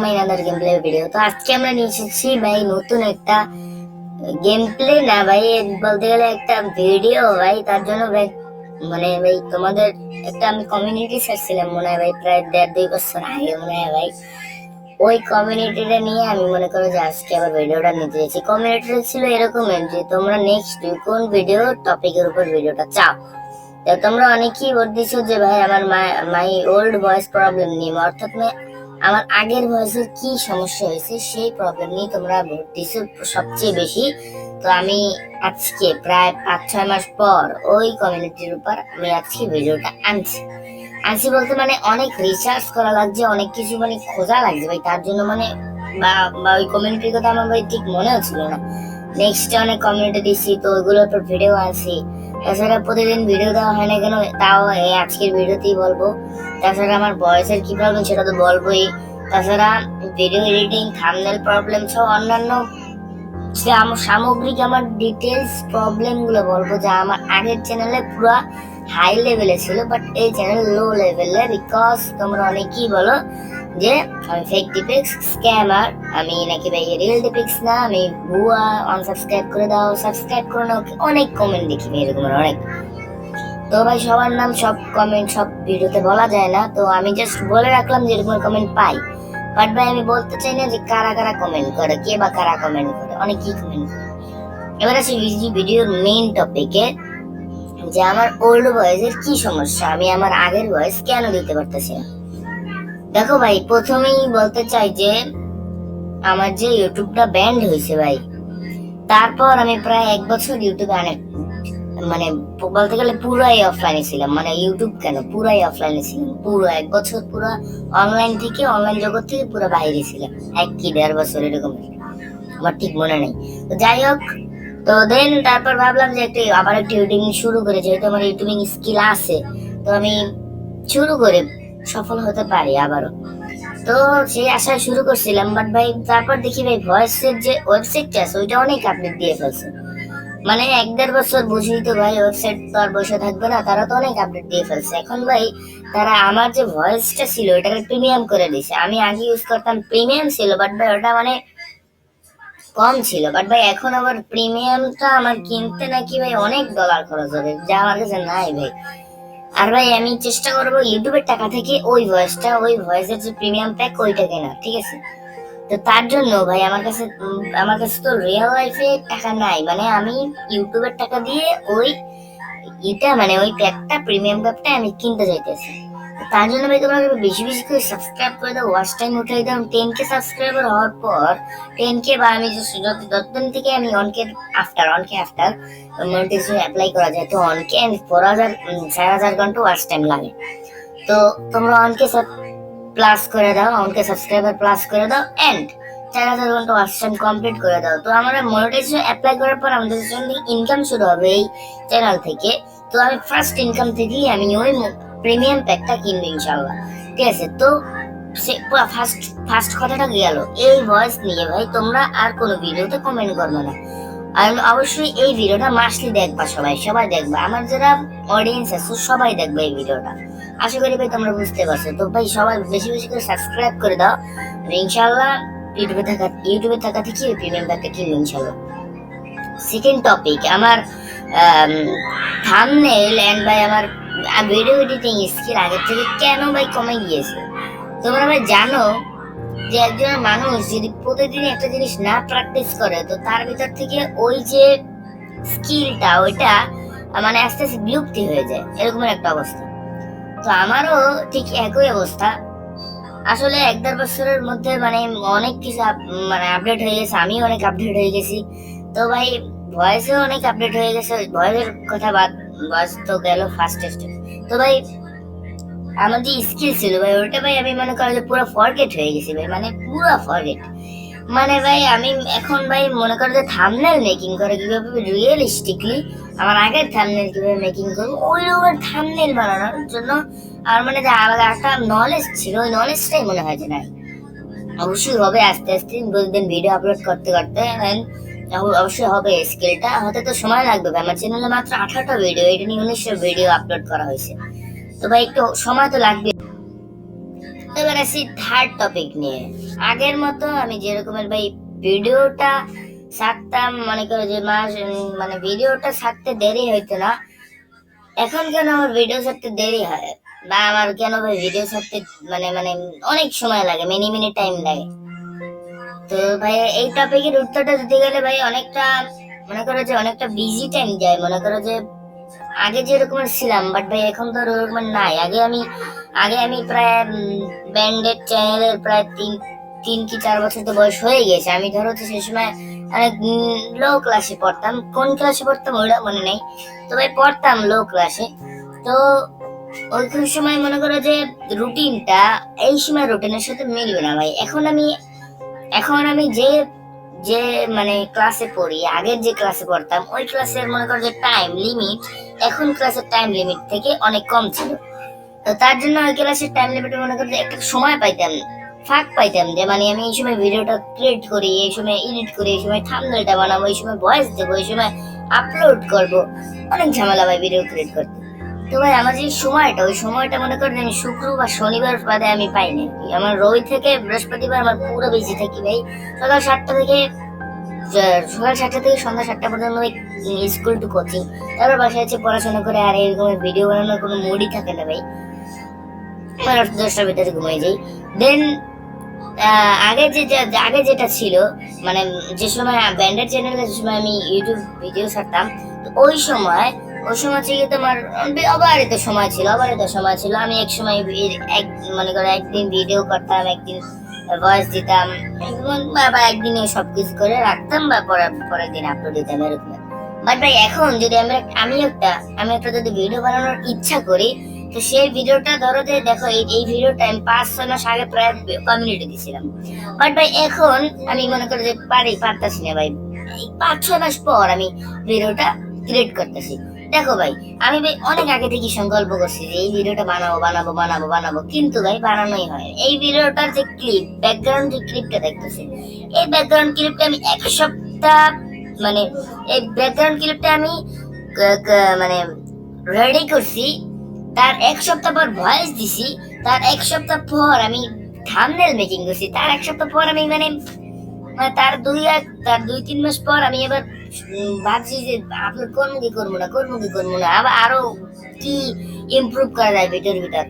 My video তো আজকে আমরা ভাই নতুন একটা গেম প্লে না ভাই, বলতে গেলে একটা ভিডিও ভাই, তার জন্য ভাই মানে ভাই, তোমাদের একটা আমি কমিউনিটি সার্চছিলাম মনে হয় ভাই, প্রায় দেড় বছর আগে মনে হয় ভাই। ওই নিয়ে আমি মনে যে আজকে আবার ভিডিওটা নিতে চাইছি ছিল এরকমের যে তোমরা নেক্সট কোন ভিডিও টপিকের উপর ভিডিওটা চাও। তোমরা অনেকেই ভোট দিছো যে, ভাই, আমার মাই ওল্ড ভয়েস প্রবলেম নিয়ে অর্থাৎ আমার আগের ভয়েসের কি সমস্যা হয়েছে, সেই প্রবলেম নিয়ে তোমরা ভোট দিছো সবচেয়ে বেশি। তো আমি আজকে প্রায় পাঁচ, ছয় মাস পর ওই কমিউনিটির উপর আমি আজকে ভিডিওটা আনছি। আনছি বলতে মানে অনেক রিসার্চ করা লাগছে, অনেক কিছু মানে খোঁজা লাগছে, ভাই, তার জন্য মানে বা বা ওই কমিউনিটির কথা আমার ভাই ঠিক মনে হচ্ছিল না। নেক্সট অনেক কমিউনিটি দিচ্ছি তো ওইগুলোর উপর ভিডিও আনছি। তাছাড়া প্রতিদিন ভিডিও দেওয়া হয় না কেন? তাও এই আজকের ভিডিওতেই বলব। তাছাড়া আমার বয়সের কি প্রবলেম সেটা তো বলবোই। তাছাড়া ভিডিও এডিটিং থামনেল প্রবলেম সহ অন্যান্য যে আমার সামগ্রিক আমার ডিটেলস প্রবলেমগুলো বলব যা আমার আগের চ্যানেলে পুরো হাই লেভেলে ছিল বাট এই চ্যানেল লো লেভেলে বিকজ তোমরা অনেকেই বলো যে আমি ফেক ডিপিক্স স্ক্যামার আমি নাকি ভাই রিয়েল ডিপিক্স না, আমি ভুয়া আনসাবস্ক্রাইব করে দাও সাবস্ক্রাইব করে নাও, অনেক কমেন্ট দেখি ভাই, এরকম অনেক। তো ভাই, সবার নাম সব কমেন্ট সব ভিডিওতে বলা যায় না, তো আমি জাস্ট বলে রাখলাম যে এরকম কমেন্ট পাই। বাট ভাই, আমি বলতে চাই না যে কারা কারা কমেন্ট করে, কে বা কারা কমেন্ট করে, অনেকেই কমেন্ট করে। এবার আসি ভিডিওর মেইন টপিকে যে আমার ওল্ড ভয়েসের কি সমস্যা? আমি আমার আগের ভয়েস কেন দিতে পারতেছি না? দেখো ভাই, প্রথমেই বলতে চাই যে, আমার যে ইউটিউবটা ব্যান্ড হয়েছে ভাই, তারপর আমি প্রায় এক বছর ইউটিউবে মানে বলতে গেলে পুরাই অফলাইনে ছিলাম মানে ইউটিউব কেন? পুরাই অফলাইনে ছিলাম, পুরো এক বছর পুরো অনলাইন থেকে অনলাইন জগৎ থেকে পুরো বাইরে ছিলাম, এক কি দেড় বছর এরকম। আমার ঠিক মনে নেই। তো যাই হোক, তো দেন তারপর ভাবলাম যে একটা আবার একটা ইউটিউবিং শুরু করে, যেহেতু আমার ইউটিউবিং স্কিল আছে, তো আমি শুরু করে সফল হতে পারি আবারও। তো সেই আশায় শুরু করছিলাম বাট ভাই তারপর দেখি ভাই ভয়েসের যে ওয়েবসাইটটা আছে, ওইটা অনেক আপডেট দিয়ে ফেলছে। মানে এক দেড় বছর বুঝিই তো ভাই ওয়েবসাইট তো আর বসে থাকবে না, তারা তো অনেক আপডেট দিয়ে ফেলছে। এখন ভাই তারা আমার যে ভয়েসটা ছিল ওটাকে প্রিমিয়াম করে দিছে। আমি আগে ইউজ করতাম প্রিমিয়াম ছিল বাট ভাই ওটা মানে কম ছিল। বাট ভাই এখন আবার প্রিমিয়ামটা আমার কিনতে নাকি ভাই অনেক ডলার খরচ হবে, যা আমার কাছে নাই ভাই। আর ভাই, আমি চেষ্টা করব ইউটিউবের টাকা থেকে ওই ভয়েসটা ওই ভয়েসের যে প্রিমিয়াম প্যাক ওইটা কেনা ঠিক আছে? তো তার জন্য ভাই, আমার কাছে আমার কাছে তো রিয়েল লাইফে টাকা নাই। মানে আমি ইউটিউবের টাকা দিয়ে ওই এটা মানে ওই প্যাকটা প্রিমিয়াম প্যাকটা আমি কিনতে চাইতেছি। তার জন্য ভাই তোমরা বেশি বেশি করে সাবস্ক্রাইব করে দাও। ওয়াচ টাইম উঠাই দাও টেন কে সাবস্ক্রাইবার হওয়ার পর টেন কে বা আমি যতদিন থেকে আমি অন কে আফটার অন কে আফটার মনিটাইজেশন অ্যাপ্লাই করা যায়। তো অন কে আমি ফোর হাজার চার হাজার ঘণ্টা ওয়াচ টাইম লাগে। তো তোমরা অন কে প্লাস করে দাও অনকে সাবস্ক্রাইবার প্লাস করে দাও এন্ড চার হাজার ঘণ্টা ওয়াচ টাইম কমপ্লিট করে দাও। তো আমরা মনিটাইজেশন অ্যাপ্লাই করার পর আমাদের ইনকাম শুরু হবে এই চ্যানেল থেকে। তো আমি ফার্স্ট ইনকাম থেকেই আমি ওই প্রিমিয়াম প্যাকটা কিনবে ইনশাল্লাহ ঠিক আছে? তো সে ফার্স্ট ফার্স্ট কথাটা গেল? এই ভয়েস নিয়ে ভাই, তোমরা আর কোনো ভিডিওতে কমেন্ট করবে না। আর অবশ্যই এই ভিডিওটা মাসলি দেখবা সবাই সবাই দেখবা। আমার যারা অডিয়েন্স আছে, সবাই দেখবে এই ভিডিওটা। আশা করি ভাই তোমরা বুঝতে পারছ। তো ভাই, সবাই বেশি বেশি করে সাবস্ক্রাইব করে দাও। ইনশাল্লাহ ইউটিউবে থাকা ইউটিউবে থাকা থেকে প্রিমিয়াম প্যাকটা কিনবো ইনশাল্লাহ সেকেন্ড টপিক আমার থামনেল এন্ড ভাই, আমার ভিডিও এডিটিং স্কিল আগের থেকে কেন ভাই কমে গিয়েছে? তোমরা ভাই জানো যে একজন মানুষ যদি প্রতিদিন একটা জিনিস না প্র্যাকটিস করে, তো তার ভিতর থেকে ওই যে স্কিলটা ওইটা মানে আস্তে আস্তে বিলুপ্তি হয়ে যায়। এরকম একটা অবস্থা। তো আমারও ঠিক একই অবস্থা। আসলে এক দেড় বছরের মধ্যে মানে অনেক কিছু মানে আপডেট হয়ে গেছে আমি অনেক আপডেট হয়ে গেছি। তো ভাই ভয়েসেও অনেক আপডেট হয়ে গেছে ভয়েসের কথা বাদ ভয়েস তো গেল ফার্স্ট স্টেপ তো ভাই, আমার যে স্কিল ছিল ভাই, ওটা ভাই আমি মনে করি যে পুরো ফরগেট হয়ে গেছি ভাই মানে পুরো ফরগেট মানে ভাই, আমি এখন ভাই মনে করো যে থামনেল মেকিং করে কীভাবে রিয়েলিস্টিকলি আমার আগের থামনেল কীভাবে মেকিং করব, ওই রকমের থামনেল বানানোর জন্য আর মানে যে আলাদা একটা নলেজ ছিল, ওই নলেজটাই মনে হয় যে নাই। অবশ্যই হবে, আস্তে আস্তে প্রতিদিন ভিডিও আপলোড করতে করতে and অবশ্যই হবে স্কিলটা হতে তো সময় লাগবে ভাই। আমার চ্যানেলে মাত্র আঠারোটা ভিডিও এটা নিয়ে উনিশশো ভিডিও আপলোড করা হয়েছে। তো ভাই, একটু সময় তো লাগবে। এবার আসি থার্ড টপিক নিয়ে। আগের মতো আমি যেরকমের ভাই ভিডিওটা ছাড়তাম, মনে করো যে মাস মানে ভিডিওটা ছাড়তে দেরি হইতো না। এখন কেন আমার ভিডিও ছাড়তে দেরি হয়? বা আমার কেন ভাই ভিডিও ছাড়তে মানে মানে অনেক সময় লাগে মিনি মিনি টাইম লাগে। তো ভাই এই টপিকের উত্তরটা দিতে গেলে ভাই অনেকটা, মনে করো যে অনেকটা বিজি টাইম যায়। মনে করো যে আগে যেরকম ছিলাম বাট ভাই এখন তো ওরকম নাই। আগে আমি আগে আমি প্রায় ব্যান্ডেড চ্যানেলের প্রায় তিন তিন কি চার বছর তো বয়স হয়ে গেছে। আমি ধরো তো সেই সময় অনেক লো ক্লাসে পড়তাম। কোন ক্লাসে পড়তাম ওইটা মনে নেই। তো ভাই পড়তাম লো ক্লাসে তো ওই সময় মনে করো যে রুটিনটা এই সময় রুটিনের সাথে মিলবে না ভাই। এখন আমি এখন আমি যে যে মানে ক্লাসে পড়ি, আগের যে ক্লাসে পড়তাম, ওই ক্লাসের মনে করো যে টাইম লিমিট এখন ক্লাসের টাইম লিমিট থেকে অনেক কম ছিল। তো তার জন্য ওই ক্লাসের টাইম লিমিটে মনে করো একটা সময় পাইতাম, ফাঁক পাইতাম যে মানে আমি এই সময় ভিডিওটা ক্রিয়েট করি, এই সময় এডিট করি, এই সময় থাম্বনেলটা বানাবো, এই সময় ভয়েস দেবো, এই সময় আপলোড করব। অনেক ঝামেলা ভাই ভিডিও ক্রিয়েট করতে। তো ভাই আমার যে সময়টা, ওই সময়টা মনে করেন আমি শুক্রবার, শনিবার বাদে আমি পাইনি। আমার রবি থেকে বৃহস্পতিবার আমার পুরো বেশি থাকি ভাই। সকাল সাতটা থেকে সকাল সাতটা থেকে সন্ধ্যা সাতটা পর্যন্ত ওই স্কুল টু কোচিং তারপর বাসায় আছে পড়াশোনা করে আর এরকম ভিডিও বানানোর কোনো মুডই থাকে না ভাই। দশটার ভিতরে ঘুমিয়ে যাই। দেন আগে যে আগে যেটা ছিল মানে যে সময় ব্যান্ডেড চ্যানেলে যে সময় আমি ইউটিউব ভিডিও ছাড়তাম ওই সময় ওই সময় থেকে তোমার অবারিত সময় ছিল, অবারিত সময় ছিল। আমি এক সময় এক, মনে করো একদিন ভিডিও করতাম, একদিন ভয়েস দিতাম। বা একদিনে সবকিছু করে রাখতাম বা পরের দিন আপলোড দিতাম এরকম। বাট ভাই, এখন যদি আমরা আমি একটা আমি একটা যদি ভিডিও বানানোর ইচ্ছা করি, তো সেই ভিডিওটা ধরো যে দেখো, এই ভিডিওটা আমি পাঁচ, ছয় মাস আগে প্রায় কমিউনিটি দিছিলাম বাট ভাই, এখন আমি মনে করি যে পারি পারতাছি না ভাই। পাঁচ, ছয় মাস পর আমি ভিডিওটা ক্রিয়েট করতেছি। দেখো ভাই, আমি ভাই অনেক আগে থেকে সংকল্প করছি যে এই ভিডিওটা বানাবো বানাবো বানাবো বানাবো। কিন্তু ভাই বানানোই হয় এই ভিডিওটার যে ক্লিপ ব্যাকগ্রাউন্ড যে ক্লিপটা দেখতেছি, এই ব্যাকগ্রাউন্ড ক্লিপটা আমি এক সপ্তাহ মানে এই ব্যাকগ্রাউন্ড ক্লিপটা আমি মানে রেডি করছি। তার এক সপ্তাহ পর ভয়েস দিছি। তার এক সপ্তাহ পর আমি থামনেল মেকিং করছি। তার এক সপ্তাহ পর আমি মানে মানে তার দুই এক, তার দুই তিন মাস পর আমি এবার ভাবছি যে আপলোড করব কি করব না করব কি করব না, আবার আরও কি ইমপ্রুভ করা যায় ভিডিওর ভিতর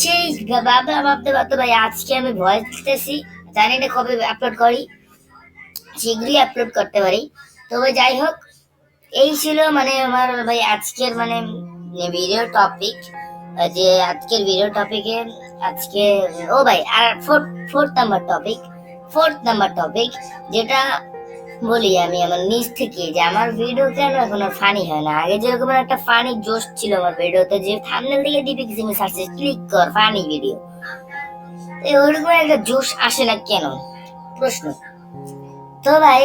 সেই ভাবতে ভাবতে ভাবতে ভাই, আজকে আমি ভয়েস জানি না কবে আপলোড করি, শীঘ্রই আপলোড করতে পারি। তবে যাই হোক, এই ছিল মানে আমার ভাই আজকের মানে ভিডিও টপিক যে আজকের ভিডিও টপিকে আজকে, ও ভাই, আর fourth fourth number topic fourth number topic যেটা বলি আমি আমার নিজ থেকে যে আমার ভিডিও কেন এখন ফানি হয় না? আগে যেরকম একটা ফানি জোশ ছিল আমার ভিডিওতে যে থামনেল থেকে ডিপি কিছু সার্চে ক্লিক কর ফানি ভিডিও ওরকম একটা জোশ আসে না কেন? প্রশ্ন। তো ভাই,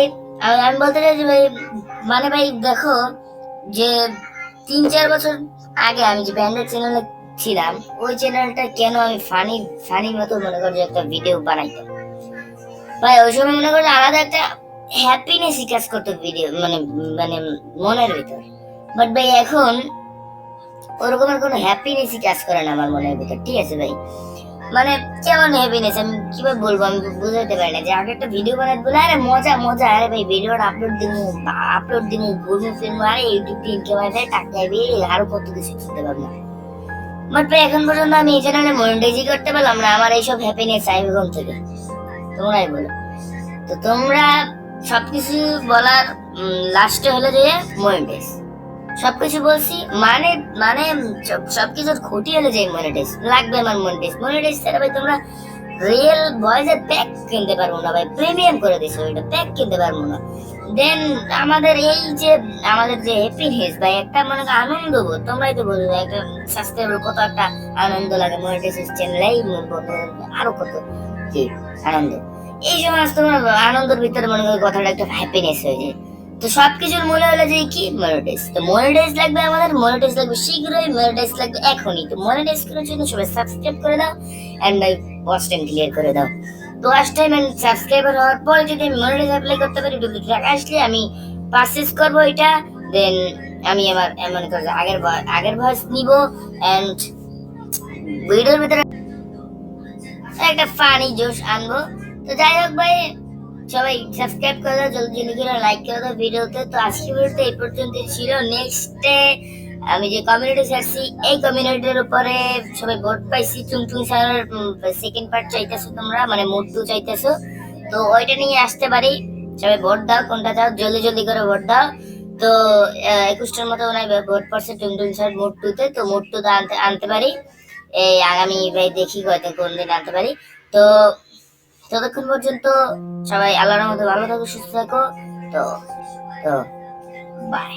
আমি বলতে চাই যে ভাই মানে ভাই দেখো যে তিন চার বছর আগে আমি যে ব্যান্ডের চ্যানেলে ছিলাম, ওই চ্যানেলটা কেন আমি ফানি ফানি মতো মনে করি একটা ভিডিও বানাইতাম? ভাই, ওই সময় মনে করি আলাদা একটা হ্যাপিনেসই কাজ করতো ভিডিও মানে মানে মনের ভিতর। বাট ভাই, এখন ওরকম আর কোনো হ্যাপিনেসই কাজ করে না আমার মনের ভিতর, ঠিক আছে ভাই? মানে কেমন হ্যাপিনেস আমি কীভাবে বলব? আমি বুঝাতে পারি না। যে আগে একটা ভিডিও বানাতে বলে, আরে, মজা মজা, আরে ভাই ভিডিওটা আপলোড দিব আপলোড দিব ঘুরবো ফিরবো আরে ইউটিউব টিম ক্যামেরা টাকা যাবে আরও কত কিছু করতে পারব বাট ভাই, এখন পর্যন্ত আমি এই চ্যানেলে মনিটাইজই করতে পারলাম না, আমার এইসব হ্যাপিনেস কোন থেকে। তোমরাই বলো। তো তোমরা সবকিছু বলার লাস্টে হলো যে মনিটাইজ সবকিছু বলছি মানে মানে সব- সবকিছুর খুঁটি হলো যে মনিটাইজ লাগবে আমার মনিটাইজ মনিটাইজ ছাড়া ভাই তোমরা রিয়েল ভয়েসের প্যাক কিনতে পারব না ভাই। প্রিমিয়াম করে দিছো ওইটা প্যাক কিনতে পারব না। দেন আমাদের এই যে, আমাদের যে হ্যাপিনেস ভাই, একটা মনে আনন্দ তোমরাই তো বলবে একটা সাবস্ক্রাইবার কত একটা আনন্দ লাগে। মনিটাইজ চ্যানেল এই আরও কত। কি? আনন্দ। এই যে মানুষ তোমার আনন্দের ভিতরে মনে করি কথাটা একটা হ্যাপিনেস হয়ে যায়। তো সবকিছুর মূলে হলো যে কি? মনিটাইজ তো মনিটাইজ লাগবে আমাদের মনিটাইজ লাগবে শীঘ্রই মনিটাইজ লাগবে এখনই। তো মনিটাইজ করার জন্য সবাই সাবস্ক্রাইব করে দাও and by watch time clear করে দাও। তো ওয়াচ টাইম এন্ড সাবস্ক্রাইবার হওয়ার পর যদি আমি মনিটাইজ অ্যাপ্লাই করতে পারি ডুপ্লিকেট টাকা আসলে আমি পারচেজ করব এটা দেন আমি আমার এ মনে করো আগের আগের ভয়েস নিব এন্ড ভিডিওর ভিতরে একটা ফানি জোশ আনব। তো যাই হোক ভাই, সবাই সাবস্ক্রাইব করে দাও, জলদি জলদি করে লাইক করে দাও ভিডিওতে। তো আজকে ভিডিওতে এই পর্যন্ত ছিল। নেক্সটে আমি যে কমিউনিটি ছাড়ছি এই কমিউনিটির উপরে সবাই ভোট পাইছি। চুংচুং স্যারের সেকেন্ড পার্ট চাইতেছো তোমরা মানে মোট টু চাইতেছো। তো ওইটা নিয়ে আসতে পারি। সবাই ভোট দাও, কোনটা চাও, জলদি জলদি করে ভোট দাও। তো একুশটার মতো ওনার ভোট পড়ছে টুনটুন স্যার মোট টুতে তো মোট টুতে আনতে আনতে পারি। এই আগামী ভাই দেখি হয়তো কোন দিন আনতে পারি। তো ততক্ষণ পর্যন্ত সবাই আল্লাহর মধ্যে ভালো থাকো সুস্থ থাকো। তো তো বাই